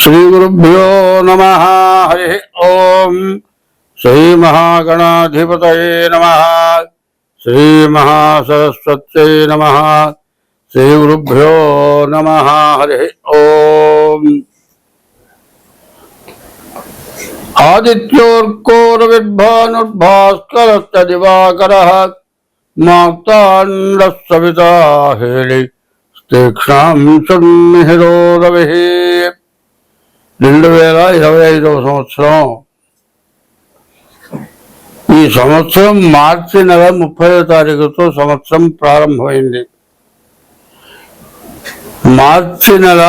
శ్రీగురుభ్యో నమ హరి ఓం శ్రీమహాగణాధిపతయే నమ శ్రీమహాసరస్వత్యై నమ శ్రీగురుభ్యో నమ హరి ఓం ఆదిత్యోర్కోరవిద్భానుర్భాస్కరశ్చ దివాకరः మార్తాండస్సవితా హేళి తీక్ష్ణాం సున్మిహిరోరవిః రెండు వేల ఇరవై ఐదవ సంవత్సరం. ఈ సంవత్సరం మార్చి నెల ముప్పై తారీఖుతో సంవత్సరం ప్రారంభమైంది. మార్చి నెల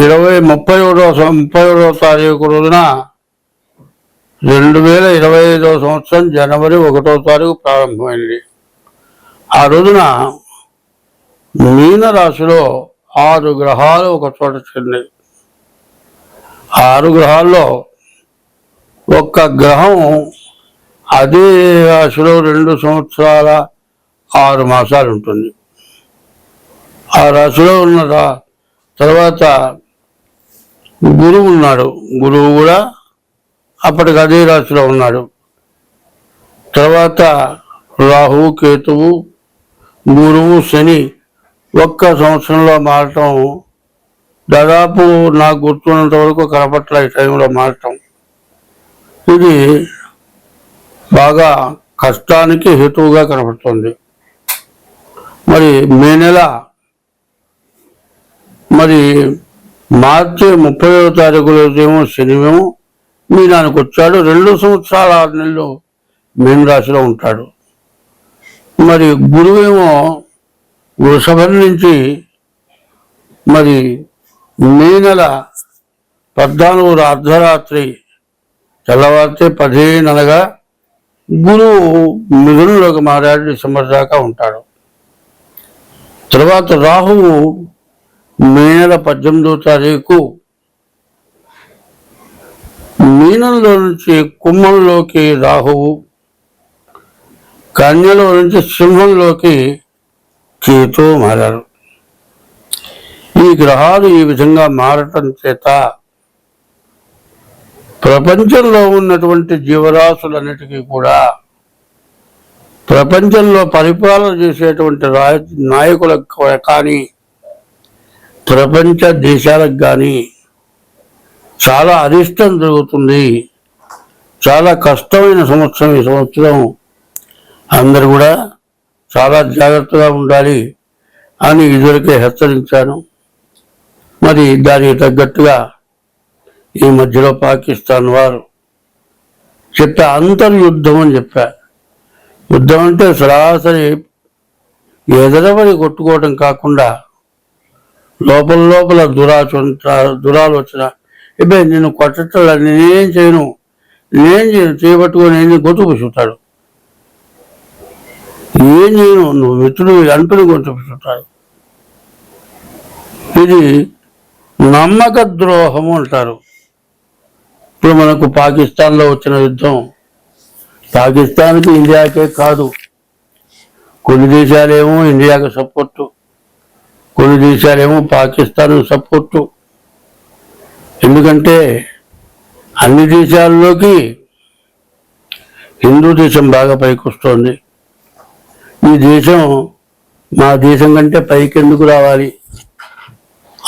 ఇరవై ముప్పై ఒకటో ముప్పై ఒకటో తారీఖు రోజున రెండు వేల ఇరవై ఐదవ సంవత్సరం జనవరి ఒకటో తారీఖు ప్రారంభమైంది. ఆ రోజున మీన రాశిలో ఆరు గ్రహాలు ఒక చోట చెందాయి. ఆరు గ్రహాల్లో ఒక్క గ్రహం అదే రాశిలో రెండు సంవత్సరాల ఆరు మాసాలు ఉంటుంది. ఆ రాశిలో ఉన్న తర్వాత గురువు ఉన్నాడు. గురువు కూడా అప్పటికి అదే రాశిలో ఉన్నాడు. తర్వాత రాహు కేతువు గురువు శని ఒక్క సంవత్సరంలో మారటం దాదాపు నాకు గుర్తున్నంత వరకు కనపట్ల ఈ టైంలో మారటం. ఇది బాగా కష్టానికి హేతువుగా కనపడుతుంది. మరి మే నెల మరి మార్చి ముప్పై తారీఖు రోజేమో శనివేమో మీనానికి వచ్చాడు. రెండు సంవత్సరాల ఆరు నెలలు మీన రాశిలో ఉంటాడు. మరి గురువేమో వృషభం నుంచి మరి మే నెల పద్నాలుగు అర్ధరాత్రి తెల్లవారితే పదిహేను అనగా గురువు మిథునంలోకి మారాడు డిసెంబర్ దాకా ఉంటాడు. తర్వాత రాహువు మే నెల పద్దెనిమిదో తారీఖు మీనంలో నుంచి కుంభంలోకి రాహువు కన్యలో నుంచి సింహంలోకి కేతు మారారు. ఈ గ్రహాలు ఈ విధంగా మారటం చేత ప్రపంచంలో ఉన్నటువంటి జీవరాశులన్నిటికీ కూడా ప్రపంచంలో పరిపాలన చేసేటువంటి రాయ నాయకులకు కానీ ప్రపంచ దేశాలకు కానీ చాలా అరిష్టం జరుగుతుంది. చాలా కష్టమైన సంవత్సరం ఈ సంవత్సరం. అందరు కూడా చాలా జాగ్రత్తగా ఉండాలి అని ఇదివరకే హెచ్చరించాను. మరి దానికి తగ్గట్టుగా ఈ మధ్యలో పాకిస్తాన్ వారు చెప్పా అంతర్యుద్ధం అని చెప్పా. యుద్ధం అంటే సరాసరి ఎదరబడి కొట్టుకోవడం కాకుండా లోపల లోపల దురాచన దురాలోచన. ఇబ్బే నేను కొట్టట్లా నేనేం చేయను. నేనేం చేయను చేయబట్టుకొని నేను గొంతు ఏం చేయను? నువ్వు మిత్రుడు అంటుని గొంతు చూస్తాడు ఇది నమ్మక ద్రోహము అంటారు. ఇప్పుడు మనకు పాకిస్తాన్లో వచ్చిన యుద్ధం. పాకిస్తాన్కి ఇండియాకే కాదు. కొన్ని దేశాలేమో ఇండియాకు సపోర్టు. కొన్ని దేశాలేమో పాకిస్తాన్ సపోర్టు. ఎందుకంటే అన్ని దేశాల్లోకి హిందూ దేశం బాగా పైకి వస్తుంది ఈ దేశం మా దేశం కంటే పైకి ఎందుకు రావాలి?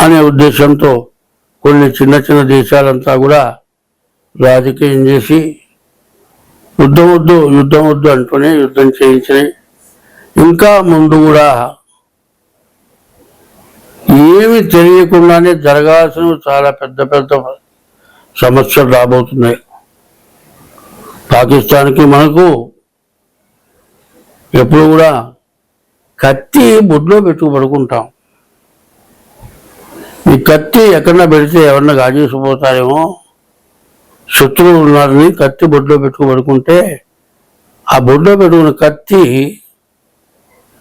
అనే ఉద్దేశంతో కొన్ని చిన్న చిన్న దేశాలంతా కూడా రాజకీయం చేసి యుద్ధం వద్దు యుద్ధం వద్దు అంటూనే యుద్ధం చేయించినాయి. ఇంకా ముందు కూడా ఏమి తెలియకుండానే జరగాల్సిన చాలా పెద్ద పెద్ద సమస్యలు రాబోతున్నాయి. పాకిస్తాన్కి మనకు ఎప్పుడు కూడా కత్తి బొడ్లో పెట్టుకు పడుకుంటాం ఈ కత్తి ఎక్కడన్నా పెడితే ఎవరన్నా గాజేసిపోతారేమో శత్రువు ఉన్నారని కత్తి బొడ్లో పెట్టుకు పడుకుంటే ఆ బొడ్లో పెట్టుకున్న కత్తి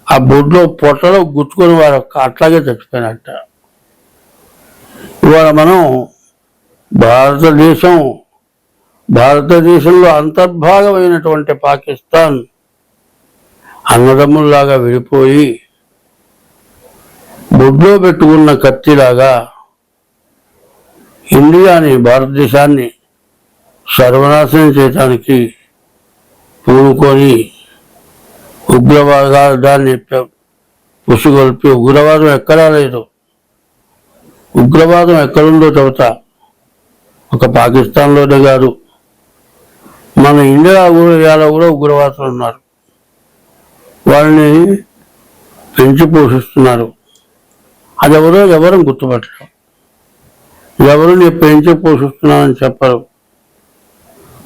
ఆ బొడ్లో పొట్టలో గుచ్చుకొని వారు అట్లాగే చచ్చిపోయినట్ట. ఇవాళ మనం భారతదేశం భారతదేశంలో అంతర్భాగమైనటువంటి పాకిస్తాన్ అన్నదమ్ముల్లాగా విడిపోయి బొడ్లో పెట్టుకున్న కత్తిలాగా ఇండియాని భారతదేశాన్ని సర్వనాశనం చేయడానికి పూనుకొని ఉగ్రవాదాన్ని దాన్ని పుసుగొల్పి ఉగ్రవాదం ఎక్కడా లేదు. ఉగ్రవాదం ఎక్కడుందో చెబుతా. ఒక పాకిస్తాన్లోనే కాదు. మన ఇండియా ఊరియాలో కూడా ఉగ్రవాదులు ఉన్నారు. వాళ్ళని పెంచి పోషిస్తున్నారు. అది ఎవరో ఎవరు గుర్తుపట్టరు. ఎవరు నీ పెంచి పోషిస్తున్నానని చెప్పరు.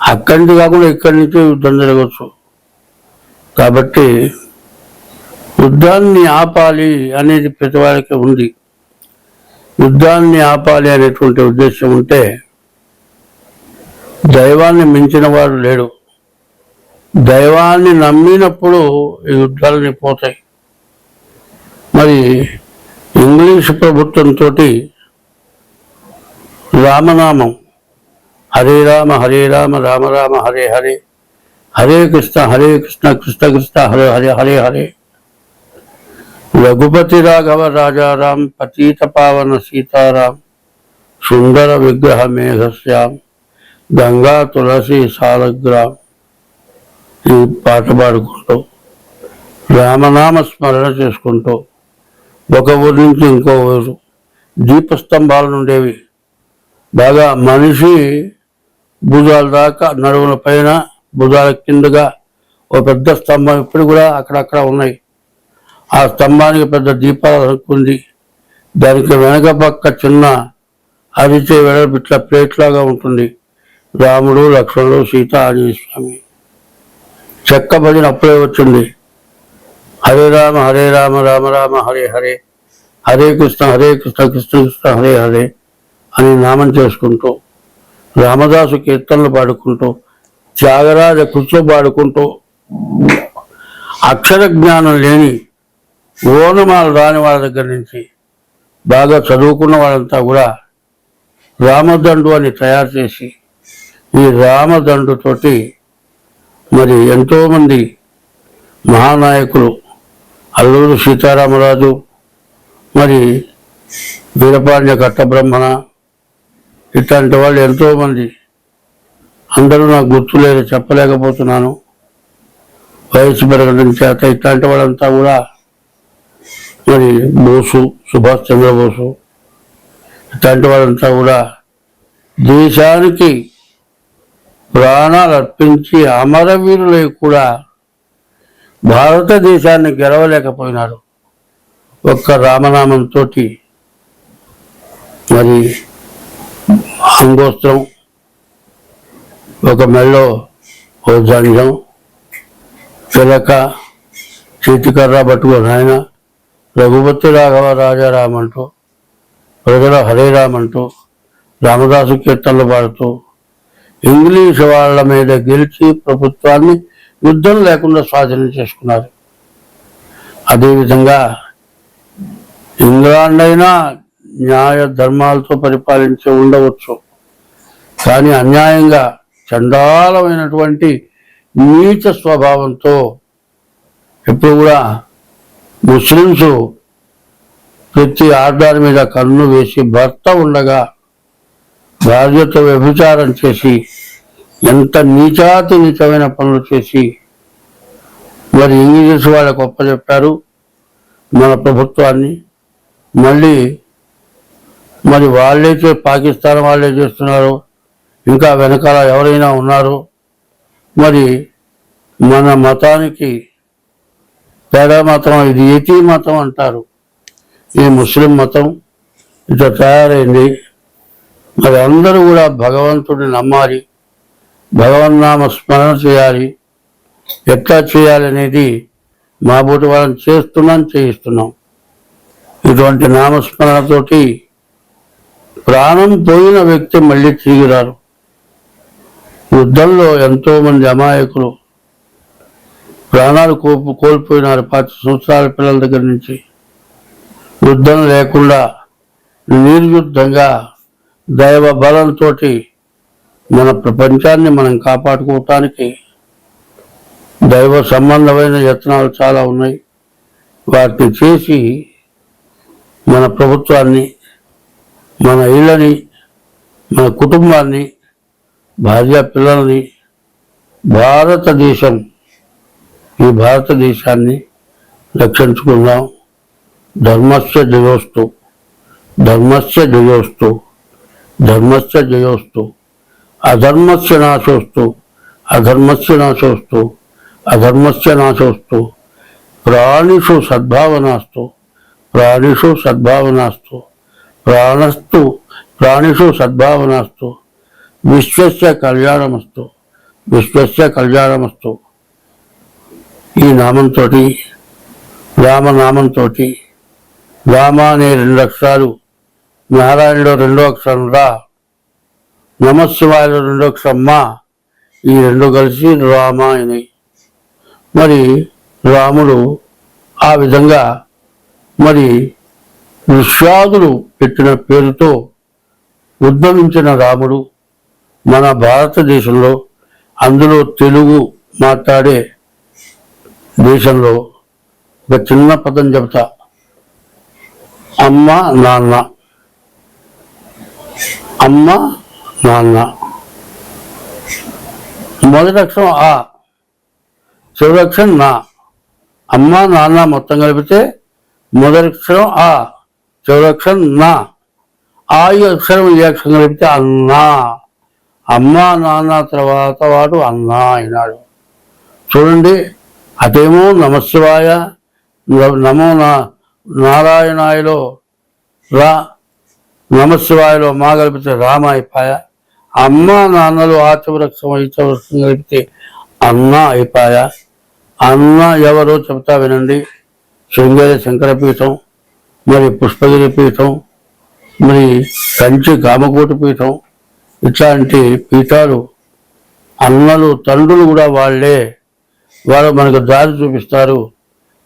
అక్కడి నుంచి కాకుండా ఇక్కడి నుంచి యుద్ధం జరగచ్చు కాబట్టి యుద్ధాన్ని ఆపాలి అనేది ప్రతి వారికి ఉంది. యుద్ధాన్ని ఆపాలి అనేటువంటి ఉద్దేశం ఉంటే దైవాన్ని మించిన వాడు లేడు. దైవాన్ని నమ్మినప్పుడు ఈ యుద్ధాలని పోతాయి. మరి ఇంగ్లీష్ ప్రభుత్వంతో రామనామం. హరే రామ హరే రామ రామ రామ హరే హరే. హరే కృష్ణ హరే కృష్ణ కృష్ణ కృష్ణ హరే హరే హరే హరే. రఘుపతి రాఘవ రాజారాం పతీత పావన సీతారాం సుందర విగ్రహ మేఘశ్యాం గంగా తులసి సాలగ్రామ్ ఈ పాట పాడుకుంటూ రామనామ స్మరణ చేసుకుంటూ ఒక ఊరి నుంచి ఇంకో ఊరు. దీపస్తంభాలు ఉండేవి బాగా మనిషి భుజాల దాకా నడుముల పైన భుజాల కిందగా ఒక పెద్ద స్తంభం ఇప్పుడు కూడా అక్కడక్కడ ఉన్నాయి. ఆ స్తంభానికి పెద్ద దీపాలు అనుకుంది దానికి వెనక పక్క చిన్న అరిచే వెడల్పు ఇట్లా ప్లేట్ లాగా ఉంటుంది. రాముడు లక్ష్మణుడు సీత ఆంజనేయ స్వామి చెక్కబడినప్పుడే అప్పుడే వచ్చింది. హరే రామ హరే రామ రామ రామ హరే హరే. హరే కృష్ణ హరే కృష్ణ కృష్ణ కృష్ణ హరే హరే అని నామం చేసుకుంటూ రామదాసు కీర్తనలు పాడుకుంటూ త్యాగరాజ కృష్ణ పాడుకుంటూ అక్షర జ్ఞానం లేని ఓనమాలు రాని వాళ్ళ దగ్గర నుంచి బాగా చదువుకున్న వాళ్ళంతా కూడా రామదండు అని తయారు చేసి ఈ రామదండుతోటి మరి ఎంతోమంది మహానాయకులు అల్లూరు సీతారామరాజు మరి వీరపాండ్య కట్టబ్రహ్మణ ఇట్లాంటి వాళ్ళు ఎంతోమంది. అందరూ నాకు గుర్తులేదు చెప్పలేకపోతున్నాను. వయసు పెరగడం చేత ఇట్లాంటి వాళ్ళంతా కూడా మరి బోసు సుభాష్ చంద్రబోసు ఇట్లాంటి వాళ్ళంతా కూడా దేశానికి ప్రాణాలు అర్పించి అమరవీరులై కూడా భారతదేశాన్ని గెలవలేకపోయినారు. ఒక్క రామనామంతో మరి అంగోస్త్రం ఒక మెళ్ళో ఓ జంజం పిలక చేతికర్ర పట్టుకొని ఆయన రఘుపతి రాఘవ రాజారామంటూ ప్రజల హరేరామంటూ రామదాసు కీర్తనలు పాడుతూ ఇంగ్లీష్ వాళ్ళ మీద గెలిచి ప్రభుత్వాన్ని యుద్ధం లేకుండా స్వాధీనం చేసుకున్నారు. అదేవిధంగా ఇంగ్లాండ్ అయినా న్యాయ ధర్మాలతో పరిపాలించి ఉండవచ్చు. కానీ అన్యాయంగా చండాలమైనటువంటి నీచ స్వభావంతో ఎప్పుడు కూడా ముస్లింస్ ప్రతి ఆర్డర్ మీద కన్ను వేసి భర్త ఉండగా భార్యతో వ్యభిచారం చేసి ఎంత నీచాతి నీచమైన పనులు చేసి మరి ఇంగ్లీష్ వాళ్ళకు ఒప్పచెప్పారు మన ప్రభుత్వాన్ని మళ్ళీ మరి వాళ్ళే పాకిస్తాన్ వాళ్ళే చేస్తున్నారు. ఇంకా వెనకాల ఎవరైనా ఉన్నారు మరి మన మతానికి తేడా మతం ఇది ఏటీ మతం అంటారు. ఈ ముస్లిం మతం ఇట్లా తయారైంది. మరి అందరూ కూడా భగవంతుడిని నమ్మాలి. భగవన్నామ స్మరణ చేయాలి. ఎట్లా చేయాలి అనేది మా బోటి వాళ్ళని చేస్తున్నాం చేయిస్తున్నాం. ఇటువంటి నామస్మరణతోటి ప్రాణం పోయిన వ్యక్తి మళ్ళీ తిరిగిరారు యుద్ధంలో ఎంతో మంది అమాయకులు ప్రాణాలు కోల్పు కోల్పోయినారు పది సంవత్సరాల పిల్లల దగ్గర నుంచి. యుద్ధం లేకుండా నిర్యుద్ధంగా దైవ బలంతో మన ప్రపంచాన్ని మనం కాపాడుకోవటానికి దైవ సంబంధమైన యత్నాలు చాలా ఉన్నాయి. వాటిని చేసి మన ప్రభుత్వాన్ని మన ఇళ్ళని మన కుటుంబాన్ని భార్య పిల్లల్ని భారతదేశం ఈ భారతదేశాన్ని రక్షించుకుందాం. ధర్మస్య జయోస్తు ధర్మస్య జయోస్తు ధర్మస్య జయోస్తు. అధర్మస్య నాశోస్తు అధర్మస్య నాశోస్తు అధర్మస్య నాశోస్తు ప్రాణిషు సద్భావనాస్తు ప్రాణిషు సద్భావనాస్తు ప్రాణస్తు ప్రాణిషు సద్భావనాస్తు విశ్వస్య కళ్యాణమస్తు విశ్వస్య కళ్యాణమస్తు. ఈ నామంతో రామనామంతో రామ అనే రెండు అక్షరాలు నారాయణలో రెండో అక్షరం రా. నమశివాయలో రెండో క్షమ్మ ఈ రెండు కలిసి రామ మరి రాముడు ఆ విధంగా మరి విశ్వాదులు పెట్టిన పేరుతో ఉద్భవించిన రాముడు మన భారతదేశంలో అందులో తెలుగు మాట్లాడే దేశంలో ఒక చిన్న పదం చెబుతా. అమ్మ నాన్న. అమ్మ నాన్న మొదటి అక్షరం ఆ చివరి అక్షరం నా. అమ్మ నాన్న మొత్తం కలిపితే మొదటి అక్షరం ఆ చివరి అక్షరం నా. ఆ ఈ అక్షరం ఈ అక్షరం కలిపితే అన్నా. అమ్మ నాన్న తర్వాత వాడు అన్నా అయినాడు. చూడండి అదేమో నమశివాయ నమో నా నారాయణాయలో రా నమశివాయలో మా కలిపితే రామ అమ్మ నాన్నలు ఆచవృక్షం ఐచవృక్షం కలిపితే అన్న అయిపాయ అన్న ఎవరో చెప్తా వినండి. శృంగేరి శంకరపీఠం మరి పుష్పగిరి పీఠం మరి కంచి కామకోటి పీఠం ఇట్లాంటి పీఠాలు అన్నలు తండ్రులు కూడా వాళ్ళే. వాళ్ళు మనకు దారి చూపిస్తారు.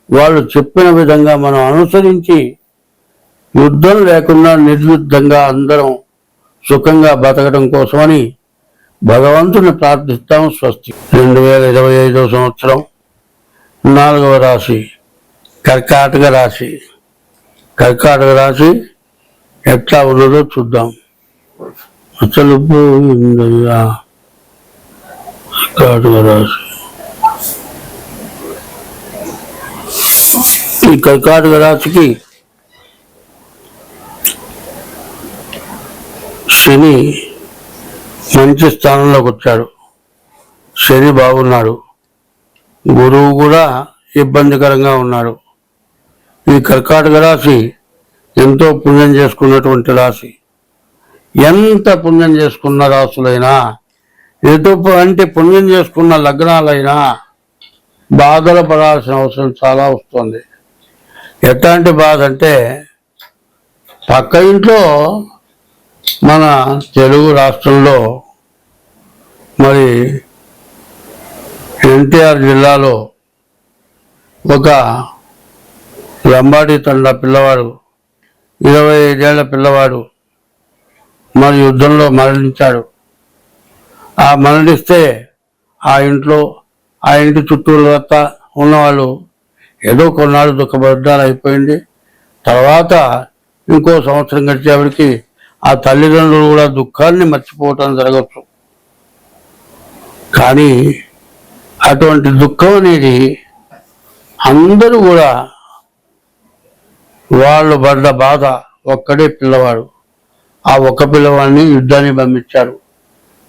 వాళ్ళు చెప్పిన విధంగా మనం అనుసరించి యుద్ధం లేకుండా నిర్యుద్ధంగా అందరం సుఖంగా బతకడం కోసమని భగవంతుని ప్రార్థిస్తాం స్వస్తి. రెండు వేల ఇరవై ఐదవ సంవత్సరం నాలుగవ రాశి కర్కాటక రాశి. కర్కాటక రాశి ఎట్లా ఉన్నదో చూద్దాం. అసలు కర్కాటక రాశి. ఈ కర్కాటక రాశికి శని మంచి స్థానంలోకి వచ్చాడు. శని బాగున్నాడు. గురువు కూడా ఇబ్బందికరంగా ఉన్నాడు. ఈ కర్కాటక రాశి ఎంతో పుణ్యం చేసుకున్నటువంటి రాశి. ఎంత పుణ్యం చేసుకున్న రాసులైనా ఎటువంటి పుణ్యం చేసుకున్న లగ్నాలైనా బాధలు పడాల్సిన అవసరం చాలా వస్తుంది. ఎట్లాంటి బాధ అంటే పక్క ఇంట్లో మన తెలుగు రాష్ట్రంలో మరి ఎన్టీఆర్ జిల్లాలో ఒక లంబాడి తండ పిల్లవాడు ఇరవై ఐదేళ్ళ పిల్లవాడు మరి యుద్ధంలో మరణించాడు. ఆ మరణిస్తే ఆ ఇంట్లో ఆ ఇంటి చుట్టూలత ఉన్నవాళ్ళు ఏదో కొన్నాళ్ళు దుఃఖపడ్డారు అయిపోయింది. తర్వాత ఇంకో సంవత్సరం గడిచేవాడికి ఆ తల్లిదండ్రులు కూడా దుఃఖాన్ని మర్చిపోవటం జరగచ్చు కానీ అటువంటి దుఃఖం అనేది అందరూ కూడా వాళ్ళు పడ్డ బాధ ఒక్కడే పిల్లవాడు. ఆ ఒక్క పిల్లవాడిని యుద్ధాన్ని పంపించారు.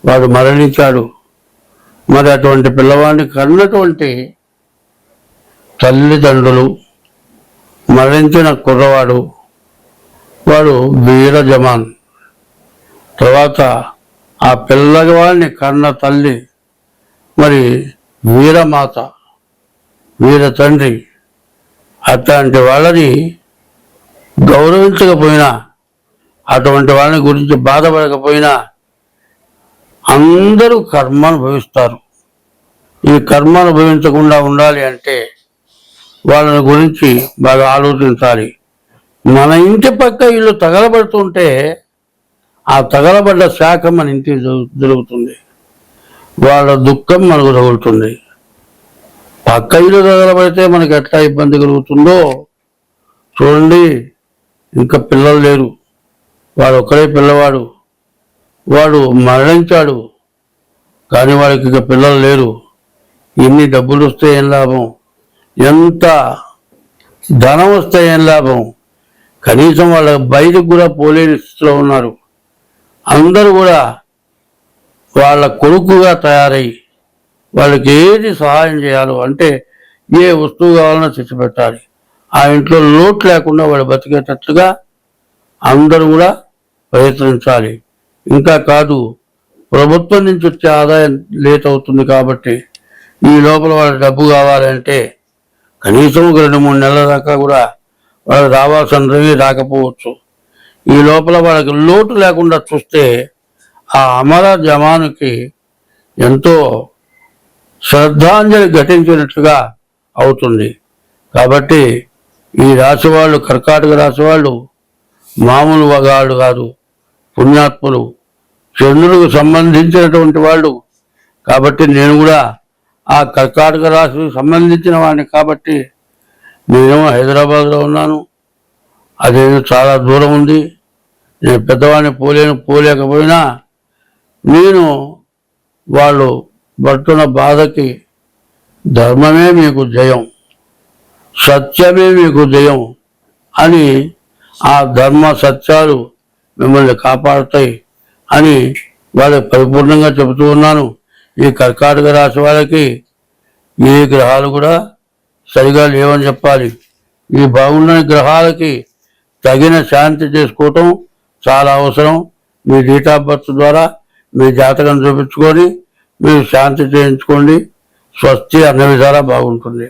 వాడు మరణించాడు. మరి అటువంటి పిల్లవాడిని కన్నటువంటి తల్లిదండ్రులు మరణించిన కుర్రవాడు వాడు వీర జమాన్ తర్వాత ఆ పిల్లవాడిని కన్న తల్లి మరి వీరమాత వీర తండ్రి అట్లాంటి వాళ్ళని గౌరవించకపోయినా అటువంటి వాళ్ళని గురించి బాధపడకపోయినా అందరూ కర్మ అనుభవిస్తారు. ఈ కర్మ అనుభవించకుండా ఉండాలి అంటే వాళ్ళని గురించి బాగా ఆలోచించాలి. మన ఇంటి పక్క ఇల్లు తగలబడుతుంటే ఆ తగలబడ్డ శాఖ మన ఇంటికి జరుగు- జరుగుతుంది. వాళ్ళ దుఃఖం మనకు తగులుతుంది. పక్క ఇల్లు తగలబడితే మనకు ఎట్లా ఇబ్బంది కలుగుతుందో చూడండి. ఇంకా పిల్లలు లేరు. వాడు ఒక్కడే పిల్లవాడు. వాడు మరణించాడు. కానీ వాడికి ఇక పిల్లలు లేరు. ఎన్ని డబ్బులు వస్తే ఏం లాభం? ఎంత ధనం వస్తే ఏం లాభం? కనీసం వాళ్ళ బయటకు కూడా పోలేని స్థితిలో ఉన్నారు. అందరూ కూడా వాళ్ళ కొడుకుగా తయారై వాళ్ళకి ఏది సహాయం చేయాలో అంటే ఏ వస్తువు కావాలన్నా తెచ్చిపెట్టాలి ఆ ఇంట్లో లోటు లేకుండా వాళ్ళు బతికేటట్లుగా అందరూ కూడా ప్రయత్నించాలి. ఇంకా కాదు ప్రభుత్వం నుంచి వచ్చే ఆదాయం లేట్ అవుతుంది కాబట్టి ఈ లోపల వాళ్ళ డబ్బు కావాలంటే కనీసం ఒక రెండు మూడు నెలల దాకా కూడా వాళ్ళకి రావాల్సినవి రాకపోవచ్చు. ఈ లోపల వాళ్ళకి లోటు లేకుండా చూస్తే ఆ అమర జమానుకి ఎంతో శ్రద్ధాంజలి ఘటించినట్లుగా అవుతుంది. కాబట్టి ఈ రాశి వాళ్ళు కర్కాటక రాశి వాళ్ళు మామూలు వగాళ్ళు కాదు పుణ్యాత్ములు చంద్రులకు సంబంధించినటువంటి వాళ్ళు. కాబట్టి నేను కూడా ఆ కర్కాటక రాశికి సంబంధించిన వాడిని కాబట్టి నేను హైదరాబాద్లో ఉన్నాను అదేదో చాలా దూరం ఉంది. నేను పెద్దవాడిని పోలేను పోలేకపోయినా నేను వాళ్ళు పడుతున్న బాధకి ధర్మమే మీకు జయం సత్యమే మీకు జయం అని ఆ ధర్మ సత్యాలు మిమ్మల్ని కాపాడుతాయి అని వాళ్ళకి పరిపూర్ణంగా చెబుతూ ఉన్నాను. ఈ కర్కాటక రాశి వాళ్ళకి ఏ గ్రహాలు కూడా సరిగా లేవని చెప్పాలి. ఈ బాగున్న గ్రహాలకి తగిన శాంతి చేసుకోవటం చాలా అవసరం. మీ డేట్ ఆఫ్ బర్త్ ద్వారా మీ జాతకం చూపించుకొని మీరు శాంతి చేయించుకోండి. స్వస్తి అన్న విధాలా బాగుంటుంది.